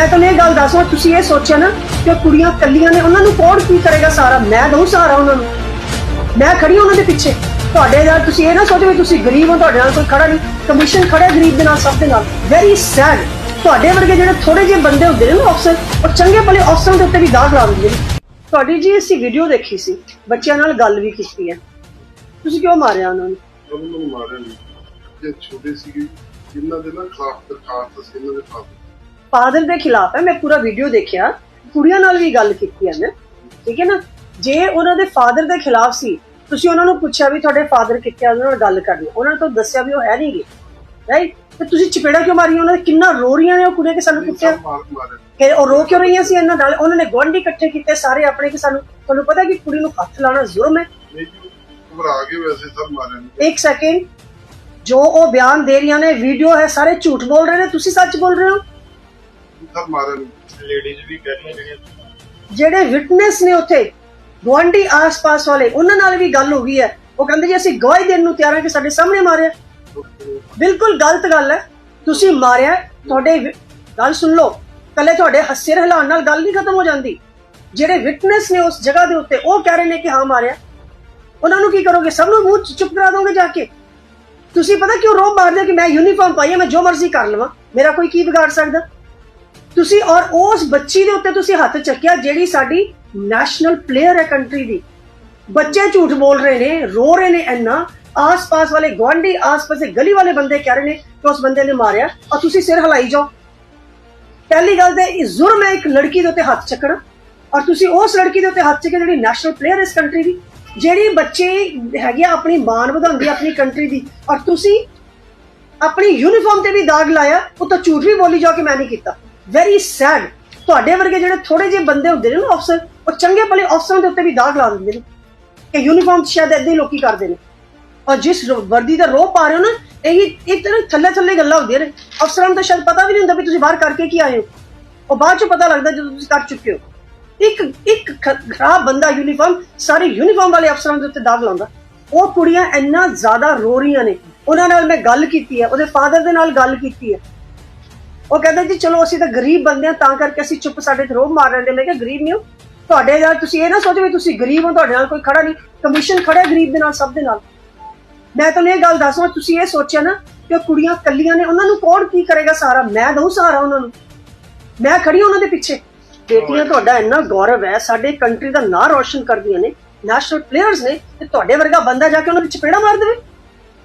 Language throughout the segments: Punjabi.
ਮੈਂ ਤੁਹਾਨੂੰ ਇਹ ਗੱਲ ਦੱਸਵਾਂ ਤੁਸੀਂ ਇਹ ਸੋਚਿਆ ਨਾ ਕਿ ਕੁੜੀਆਂ ਕੱਲੀਆਂ ਨੇ, ਉਹਨਾਂ ਨੂੰ ਕੌਣ ਕੀ ਕਰੇਗਾ ਸਾਰਾ? ਮੈਂ ਦਊਂ ਸਹਾਰਾ ਉਹਨਾਂ ਨੂੰ। ਮੈਂ ਖੜੀ ਉਹਨਾਂ ਦੇ ਪਿੱਛੇ। ਤੁਹਾਡੇ ਨਾਲ ਤੁਸੀਂ ਇਹ ਨਾ ਸੋਚੋ ਵੀ ਤੁਸੀਂ ਗਰੀਬ ਹੋ, ਤੁਹਾਡੇ ਨਾਲ ਕੋਈ ਖੜਾ ਨਹੀਂ। ਕਮਿਸ਼ਨ ਖੜਾ ਗਰੀਬ ਦੇ ਨਾਲ, ਸਭ ਦੇ ਨਾਲ। ਵੈਰੀ ਸੈਡ ਤੁਹਾਡੇ ਵਰਗੇ ਜਿਹੜੇ ਥੋੜੇ ਜਿਹੇ ਬੰਦੇ ਹੁੰਦੇ ਨੇ ਨਾ ਅਫਸਰ ਉਹ ਚੰਗੇ ਭਲੇ ਅਫਸਰਾਂ ਦੇ ਉੱਤੇ ਵੀ ਦਾਗ ਲਾ ਦਿੰਦੇ ਨੇ। ਤੁਹਾਡੀ ਜੀ ਅਸੀਂ ਵੀਡੀਓ ਦੇਖੀ ਸੀ, ਬੱਚਿਆਂ ਨਾਲ ਗੱਲ ਵੀ ਕੀਤੀ ਹੈ। ਤੁਸੀਂ ਕਿਉਂ ਮਾਰਿਆ ਉਹਨਾਂ ਨੂੰ? ਉਹਨਾਂ ਨੂੰ ਮਾਰਿਆ ਨਹੀਂ। ਜੇ ਛੋਟੇ ਸੀਗੇ, ਜਿਨ੍ਹਾਂ ਦੇ ਨਾਲ ਖਿਲਾਫ ਦਰਖਾਸਤ ਸੀ, ਇਹਨਾਂ ਦੇ ਖਿਲਾਫ ਫਾਦਰ ਦੇ ਖਿਲਾਫ ਹੈ ਮੈਂ ਪੂਰਾ ਵੀਡੀਓ ਦੇਖਿਆ। ਕੁੜੀਆਂ ਨਾਲ ਵੀ ਗੱਲ ਕੀਤੀ ਹੈ ਮੈਂ। ਠੀਕ ਹੈ ਨਾ? ਜੇ ਉਹਨਾਂ ਦੇ ਫਾਦਰ ਦੇ ਖਿਲਾਫ ਸੀ ਤੁਸੀਂ ਉਹਨਾਂ ਨੂੰ ਪੁੱਛਿਆ ਵੀ ਤੁਹਾਡੇ ਫਾਦਰ ਕਿੱਥੇ ਆ ਉਹਨਾਂ ਨਾਲ ਗੱਲ ਕਰਨੀ। ਉਹਨਾਂ ਨੇ ਤਾਂ ਦੱਸਿਆ ਵੀ ਉਹ ਹੈ ਨਹੀਂਗੇ। ਰਾਈਟ ਤੇ ਤੁਸੀਂ ਚਪੇੜਾ ਕਿਉਂ ਮਾਰੀਆਂ? ਉਹਨਾਂ ਦੇ ਕਿੰਨਾ ਰੋ ਰਹੀਆਂ ਨੇ ਉਹ ਕੁੜੀਆਂ ਕਿ ਸਾਨੂੰ ਮਾਰ ਮਾਰੇ ਕਿ ਉਹ ਰੋ ਕਿਉਂ ਰਹੀਆਂ ਸੀ ਇਹਨਾਂ ਨਾਲ? ਉਹਨਾਂ ਨੇ ਗੁਆਂਢੀ ਇਕੱਠੇ ਕੀਤੇ ਸਾਰੇ ਆਪਣੇ ਕਿ ਸਾਨੂੰ ਤੁਹਾਨੂੰ ਪਤਾ ਕਿ ਕੁੜੀ ਨੂੰ ਹੱਥ ਲਾਣਾ ਜ਼ੁਰਮ ਹੈ? ਘਬਰਾ ਗਏ ਵੈਸੇ ਸਭ ਮਾਰੇ ਨੇ। ਇੱਕ ਸੈਕਿੰਡ ਜੋ ਉਹ ਬਿਆਨ ਦੇ ਰਹੀਆਂ ਨੇ ਵੀਡੀਓ ਹੈ ਸਾਰੇ ਝੂਠ ਬੋਲ ਰਹੇ ਨੇ। ਤੁਸੀਂ ਸੱਚ ਬੋਲ ਰਹੇ ਹੋ? ਸਭ ਮਾਰੇ ਲੇਡੀਜ਼ ਵੀ ਕਹਿ ਰਹੀਆਂ ਜਿਹੜੀਆਂ ਜਿਹੜੇ ਵਿਟਨੈਸ ਨੇ ਉੱਥੇ, ਗੁਆਂਢੀ ਆਸ-ਪਾਸ ਵਾਲੇ, ਉਹਨਾਂ ਨਾਲ ਵੀ ਗੱਲ ਹੋ ਗਈ ਹੈ। ਉਹ ਕਹਿੰਦੇ ਜੀ, ਅਸੀਂ ਗਵਾਹੀ ਦੇਣ ਨੂੰ ਤਿਆਰ ਹਾਂ ਕਿ ਸਾਡੇ ਸਾਹਮਣੇ ਮਾਰਿਆ। ਬਿਲਕੁਲ ਗਲਤ ਗੱਲ ਹੈ। ਤੁਸੀਂ ਮਾਰਿਆ, ਤੁਹਾਡੇ ਵਿ- ਗੱਲ ਸੁਣ ਲਓ। ਕੱਲੇ ਤੁਹਾਡੇ ਹੱਸੇ ਹਿਲਾਉਣ ਨਾਲ ਗੱਲ ਨਹੀਂ ਖਤਮ ਹੋ ਜਾਂਦੀ। ਜਿਹੜੇ ਵਿਟਨੈਸ ਨੇ ਉਸ ਜਗ੍ਹਾ ਦੇ ਉੱਤੇ, ਉਹ ਕਹਿ ਰਹੇ ਨੇ ਕਿ ਹਾਂ, ਮਾਰਿਆ। ਉਹਨਾਂ ਨੂੰ ਕੀ ਕਰੋਗੇ? ਸਭ ਨੂੰ ਮੂੰਹ ਚ- ਚੁੱਪ ਕਰਾ ਦੋਗੇ ਜਾ ਕੇ? ਤੁਸੀਂ ਪਤਾ ਕਿਉਂ ਰੋਬ ਮਾਰਦੇ ਹੋ ਕਿ ਮੈਂ ਯੂਨੀਫਾਰਮ ਪਾਈ ਹੈ, ਮੈਂ ਜੋ ਮਰਜ਼ੀ ਕਰ ਲਵਾਂ? ਮੇਰਾ ਕੋਈ ਕੀ ਵਿਗਾੜ ਸਕਦਾ? ਤੁਸੀਂ ਔਰ ਉਸ ਬੱਚੀ ਦੇ ਉੱਤੇ ਤੁਸੀਂ ਹੱਥ ਚੱਕਿਆ ਜਿਹੜੀ ਸਾਡੀ ਨੈਸ਼ਨਲ ਪਲੇਅਰ ਹੈ ਕੰਟਰੀ ਦੀ। ਬੱਚੇ ਝੂਠ ਬੋਲ ਰਹੇ ਨੇ, ਰੋ ਰਹੇ ਨੇ ਇੰਨਾ। ਆਸ-ਪਾਸ ਵਾਲੇ ਗਵਾਂਢੀ ਆਸ-ਪਾਸ ਦੇ ਗਲੀ ਵਾਲੇ ਬੰਦੇ ਕਹਿ ਰਹੇ ਨੇ ਕਿ ਉਸ ਬੰਦੇ ਨੇ ਮਾਰਿਆ, ਔਰ ਤੁਸੀਂ ਸਿਰ ਹਿਲਾਈ ਜਾਓ। ਪਹਿਲੀ ਗੱਲ ਤੇ ਇਹ ਜ਼ੁਰਮ ਹੈ ਇੱਕ ਲੜਕੀ ਦੇ ਉੱਤੇ ਹੱਥ ਚੱਕਣਾ, ਔਰ ਤੁਸੀਂ ਉਸ ਲੜਕੀ ਦੇ ਉੱਤੇ ਹੱਥ ਚੱਕਿਆ ਜਿਹੜੀ ਨੈਸ਼ਨਲ ਪਲੇਅਰ ਇਸ ਕੰਟਰੀ ਦੀ, ਜਿਹੜੀ ਬੱਚੇ ਹੈਗੀ ਆ ਆਪਣੀ ਮਾਨ ਵਧਾਉਂਦੀ ਆਪਣੀ ਕੰਟਰੀ ਦੀ, ਔਰ ਤੁਸੀਂ ਆਪਣੀ ਯੂਨੀਫਾਰਮ ਤੇ ਵੀ ਦਾਗ ਲਾਇਆ, ਉਹ ਤਾਂ ਝੂਠ ਵੀ ਬੋਲੀ ਜਾਓ ਕਿ ਮੈਂ ਨਹੀਂ ਕੀਤਾ। ਵੈਰੀ ਸੈਡ ਤੁਹਾਡੇ ਵਰਗੇ ਜਿਹੜੇ ਥੋੜੇ ਜਿਹੇ ਬੰਦੇ ਹੁੰਦੇ ਨੇ ਨਾ ਅਫਸਰ ਉਹ ਚੰਗੇ ਭਲੇ ਅਫਸਰਾਂ ਦੇ ਉੱਤੇ ਵੀ ਦਾਗ ਲਾ ਦਿੰਦੇ ਨੇ। ਕਿ ਯੂਨੀਫਾਰਮ ਸ਼ਾਇਦ ਏਦਾਂ ਹੀ ਲੋਕੀ ਕਰਦੇ ਨੇ। ਔਰ ਜਿਸ ਵਰਦੀ ਦਾ ਰੋਹ ਪਾ ਰਹੇ ਹੋ ਨਾ, ਇਹੀ ਇੱਕ ਤਰ੍ਹਾਂ ਥੱਲੇ ਥੱਲੇ ਗੱਲਾਂ ਹੁੰਦੀਆਂ ਨੇ। ਅਫਸਰਾਂ ਨੂੰ ਤਾਂ ਸ਼ਾਇਦ ਪਤਾ ਵੀ ਨਹੀਂ ਹੁੰਦਾ ਵੀ ਤੁਸੀਂ ਬਾਹਰ ਕਰਕੇ ਕੀ ਆਏ ਹੋ। ਉਹ ਬਾਅਦ 'ਚ ਪਤਾ ਲੱਗਦਾ ਜਦੋਂ ਤੁਸੀਂ ਕਰ ਚੁੱਕੇ ਹੋ। ਇੱਕ ਇੱਕ ਖਰਾਬ ਬੰਦਾ ਯੂਨੀਫਾਰਮ ਸਾਰੇ ਯੂਨੀਫਾਰਮ ਵਾਲੇ ਅਫਸਰਾਂ ਦੇ ਉੱਤੇ ਦਾਗ ਲਾਉਂਦਾ। ਉਹ ਕੁੜੀਆਂ ਇੰਨਾ ਜ਼ਿਆਦਾ ਰੋ ਰਹੀਆਂ ਨੇ। ਉਹਨਾਂ ਨਾਲ ਮੈਂ ਗੱਲ ਕੀਤੀ ਹੈ, ਉਹਦੇ ਫਾਦਰ ਦੇ ਨਾਲ ਗੱਲ ਕੀਤੀ ਹੈ। ਉਹ ਕਹਿੰਦੇ ਜੀ, ਚਲੋ ਅਸੀਂ ਤਾਂ ਗਰੀਬ ਬੰਦੇ ਹਾਂ, ਤਾਂ ਕਰਕੇ ਅਸੀਂ ਚੁੱਪ ਸਾਡੇ ਤੇ ਰੋਬ ਮਾਰ ਲੈਂਦੇ। ਮੈਂ ਕਿਹਾ, ਗਰੀਬ ਨਹੀਂ ਹੋ। ਤੁਹਾਡੇ ਨਾਲ ਤੁਸੀਂ ਇਹ ਨਾ ਸੋਚੋ ਵੀ ਤੁਸੀਂ ਗਰੀਬ ਹੋ, ਤੁਹਾਡੇ ਨਾਲ ਕੋਈ ਖੜਾ ਨਹੀਂ। ਕਮਿਸ਼ਨ ਖੜਾ ਗਰੀਬ ਦੇ ਨਾਲ, ਸਭ ਦੇ ਨਾਲ। ਮੈਂ ਤੁਹਾਨੂੰ ਇਹ ਗੱਲ ਦੱਸਾਂ, ਤੁਸੀਂ ਇਹ ਸੋਚਿਆ ਨਾ ਕਿ ਉਹ ਕੁੜੀਆਂ ਕੱਲੀਆਂ ਨੇ, ਉਹਨਾਂ ਨੂੰ ਕੌਣ ਕੀ ਕਰੇਗਾ ਸਾਰਾ ਮੈਂ ਦਊ ਸਹਾਰਾ ਉਹਨਾਂ ਨੂੰ? ਮੈਂ ਖੜੀ ਹਾਂ ਉਹਨਾਂ ਦੇ ਪਿੱਛੇ। ਬੇਟੀਆਂ, ਤੁਹਾਡਾ ਇੰਨਾ ਗੌਰਵ ਹੈ, ਸਾਡੇ ਕੰਟਰੀ ਦਾ ਨਾਂ ਰੋਸ਼ਨ ਕਰਦੀਆਂ ਨੇ ਨੈਸ਼ਨਲ ਪਲੇਅਰਸ ਨੇ, ਤੇ ਤੁਹਾਡੇ ਵਰਗਾ ਬੰਦਾ ਜਾ ਕੇ ਉਹਨਾਂ ਦੇ ਚਪੇੜਾ ਮਾਰ ਦੇਵੇ।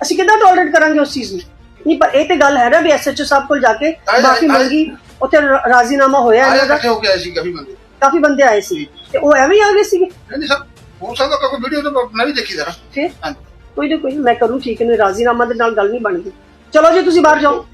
ਅਸੀਂ ਕਿੱਦਾਂ ਟੋਲਰੇਟ ਕਰਾਂਗੇ ਉਸ ਚੀਜ਼ ਨੂੰ? ਨਹੀਂ ਪਰ ਇਹ ਤੇ ਗੱਲ ਹੈ ਨਾ ਵੀ ਐਸਐਚਓ ਸਾਹਿਬ ਕੋਲ ਜਾ ਕੇ ਆਏ- ਮਾਫੀ ਆਏ- ਮੰਗੀ ਉੱਥੇ ਰ- ਰਾਜ਼ੀਨਾਮਾ ਹੋਇਆ ਇਹਨਾਂ ਦਾ। ਇਕੱਠੇ ਹੋ ਕੇ ਆਏ ਸੀ ਕਾਫੀ ਬੰਦੇ। ਕਾਫੀ ਬੰਦੇ ਆਏ ਸੀ। ਤੇ ਉਹ ਐਵੇਂ ਹੀ ਆ ਗਏ ਸੀਗੇ ਨਹੀਂ ਨਹੀਂ ਸਰ ਹੋ ਸਕਦਾ ਕੋਈ ਵੀਡੀਓ ਤਾਂ ਮੈਂ ਵੀ ਦੇਖੀ ਜ਼ਰਾ। ਫਿਰ? ਹਾਂਜੀ। ਕੋਈ ਨਾ ਕੋਈ ਨਾ, ਮੈਂ ਕਰੂੰ ਠੀਕ ਹੈ ਰਾਜ਼ੀਨਾਮਾ ਦੇ ਨਾਲ ਗੱਲ ਨਹੀਂ ਬਣਦੀ। ਚਲੋ ਜੀ ਤੁਸੀਂ ਬਾਹਰ ਜਾਓ।